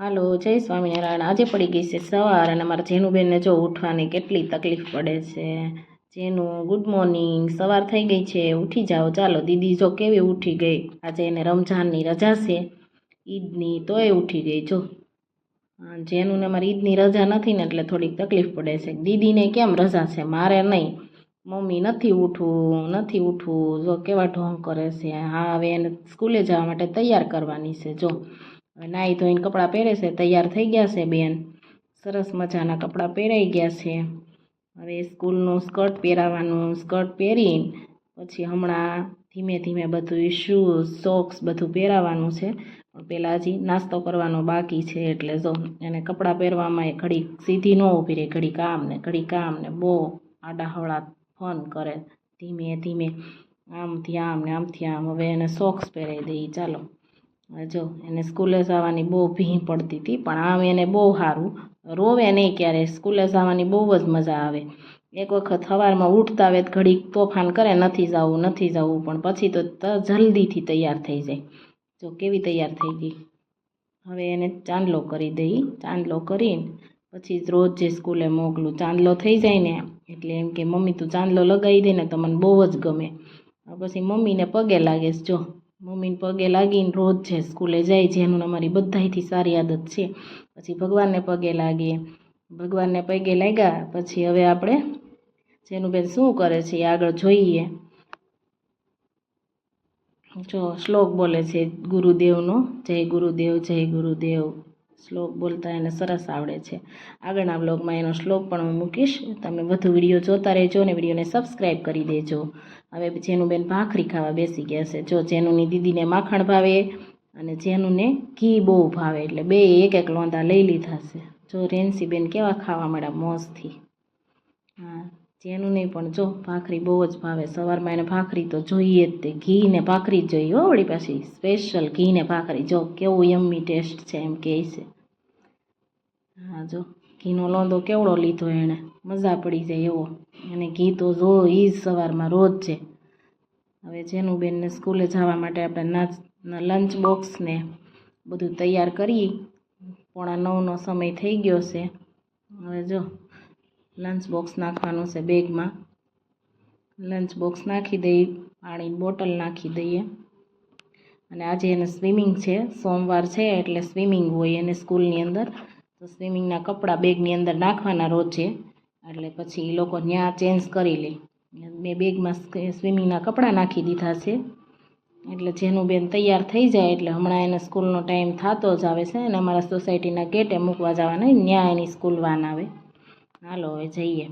હાલો, જય સ્વામિનારાયણ. આજે પડી ગઈ છે સવાર અને મારા જેનુબેનને જો ઉઠવાની કેટલી તકલીફ પડે છે. જેનું ગુડ મોર્નિંગ સવાર થઈ ગઈ છે. ઉઠી જાઓ. ચાલો, દીદી જો કેવી ઉઠી ગઈ? આજે એને રમઝાનની રજા છે. ઈદની તોય ઉઠી ગઈ. જો જેનુને મારી ઈદની રજા નથી ને એટલે થોડીક તકલીફ પડે છે. દીદીને કેમ રજા છે? મારે નહીં. મમ્મી નથી ઉઠવું નથી ઉઠવું, જો કેવા ઢોંગ કરે છે, હા, હવે એને સ્કૂલે જવા માટે તૈયાર કરવાની છે, જો. હવે નાહી ધોઈને કપડાં પહેરે છે, તૈયાર થઈ ગયા છે બેન. સરસ મજાના કપડાં પહેરાઈ ગયા છે. હવે સ્કૂલનું સ્કર્ટ પહેરાવાનું, સ્કર્ટ પહેરીને પછી હમણાં ધીમે ધીમે બધું શૂઝ સોક્સ બધું પહેરાવાનું છે. પણ પહેલાં હજી નાસ્તો કરવાનો બાકી છે એટલે જો એને કપડાં પહેરવામાં એ ઘડીક સીધી ન ઊભી રહે ઘડી કામ ને ઘડી કામ ને, બહુ આડાહવળા ફોન કરે. ધીમે ધીમે આમથી આમ ને આમથી આમ હવે એને સોક્સ પહેરાવી દઈએ. ચાલો. જો, એને સ્કૂલે જવાની બહુ ભીં પડતી હતી, પણ આમ એને બહુ સારું રોવે નહીં ક્યારે? સ્કૂલે જવાની બહુ જ મજા આવે. એક વખત સવારમાં ઉઠતા આવે તો ઘડીક તોફાન કરે, નથી જવું નથી જવું, પણ પછી તો જલ્દીથી તૈયાર થઈ જાય. જો, કેવી તૈયાર થઈ ગઈ? હવે એને ચાંદલો કરી દઈ ચાંદલો કરીને પછી જ રોજ જે સ્કૂલે મોકલું ચાંદલો થઈ જાય ને, એટલે એમ કે, મમ્મી, તું ચાંદલો લગાવી દે ને તો મને બહુ જ ગમે. પછી મમ્મીને પગે લાગે જો, મમ્મીને પગે લાગીને રોજ છે સ્કૂલે જાય જેનું અમારી બધાયથી સારી આદત છે. પછી ભગવાનને પગે લાગીએ ભગવાનને પગે લાગ્યા, પછી હવે આપણે જેનું બેન શું કરે છે એ આગળ જોઈએ. જો શ્લોક બોલે છે, ગુરુદેવનો જય ગુરુદેવ જય ગુરુદેવ. શ્લોક બોલતા એને સરસ આવડે છે. આગળના બ્લોગમાં એનો શ્લોક પણ હું મૂકીશ. તમે વધુ વીડિયો જોતા રહેજો અને વિડીયોને સબસ્ક્રાઈબ કરી દેજો. હવે જેનું બેન ભાખરી ખાવા બેસી ગયા છે. જો જેનુંની દીદીને માખણ ભાવે અને જેનુંને ઘી બહુ ભાવે એટલે બે એક એક લોંદા લઈ લીધા છે. જો રેન્સીબેન કેવા ખાવા મળ્યા, મોજથી. હા. જેનું નહીં, પણ જો ભાખરી બહુ જ ભાવે, સવારમાં એને ભાખરી તો જોઈએ જ તે. ઘી ને ભાખરી જોઈએ હો વળી પાછી. સ્પેશિયલ ઘી ને ભાખરી. જો કેવું યમ્મી ટેસ્ટ છે એમ કહે છે. હા, જો ઘીનો લોંદો કેવડો લીધો એણે. મજા પડી જાય એવો. અને ઘી તો જો એ જ સવારમાં રોજ છે. હવે જેનું બેનને સ્કૂલે જવા માટે આપણે નાચ લંચ બોક્સને બધું તૈયાર કરી. પોણા નવનો સમય થઈ ગયો છે. હવે જો લંચ બોક્સ નાખવાનું છે બેગમાં. લંચ બોક્સ નાખી દઈ પાણીની બોટલ નાખી દઈએ. અને આજે એને સ્વિમિંગ છે, સોમવાર છે એટલે સ્વિમિંગ હોય એને સ્કૂલની અંદર. તો સ્વિમિંગના કપડાં બેગની અંદર નાખવાના રોજે. એટલે પછી એ લોકો ત્યાં ચેન્જ કરી લે. મેં બેગમાં સ્વિમિંગના કપડાં નાખી દીધા છે. એટલે જેનું બેન તૈયાર થઈ જાય એટલે હમણાં એને સ્કૂલનો ટાઈમ થતો જ આવે છે અને અમારા સોસાયટીના ગેટે મૂકવા જવાના ત્યાં એની સ્કૂલ વાન આવે. હાલો, હવે જઈએ.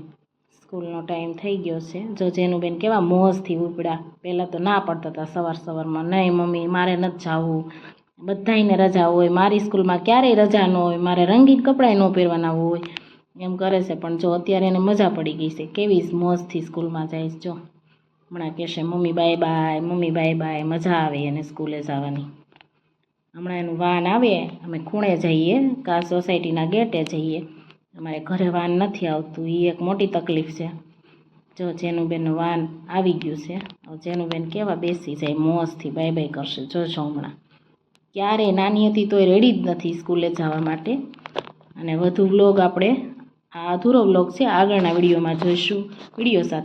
સ્કૂલનો ટાઈમ થઈ ગયો છે. જો જેનું બેન કેવા મોજથી ઉપડ્યા પહેલાં તો ના પડતા હતા સવાર સવારમાં. નહીં મમ્મી, મારે નથી જવું. બધાયને રજા હોય. મારી સ્કૂલમાં ક્યારેય રજા ન હોય. મારે રંગીન કપડાં ન પહેરવાના હોય. એમ કરે છે. પણ જો અત્યારે એને મજા પડી ગઈ છે. કેવી મોજથી સ્કૂલમાં જાય જો હમણાં કહેશે, mummy, bye bye. Mummy, bye bye. મજા આવે એને સ્કૂલે જવાની. હમણાં એનું વાન આવે. અમે ખૂણે જઈએ. કા સોસાયટીના ગેટે જઈએ. અમારે ઘરે વાન નથી આવતું એ એક મોટી તકલીફ છે. જો જેનું બેન વાન આવી ગયું છે જેનુબેન જેનું બેન કેવા બેસી જાય, મોજથી બાય બાય કરશે, જોજો હમણાં. ક્યારેય નાની હતી તોય રેડી જ નથી સ્કૂલે જવા માટે. અને વધુ વ્લોગ આપણે, આ અધૂરો વ્લોગ છે, આગળના વિડીયોમાં જોઈશું. વીડિયો સાથે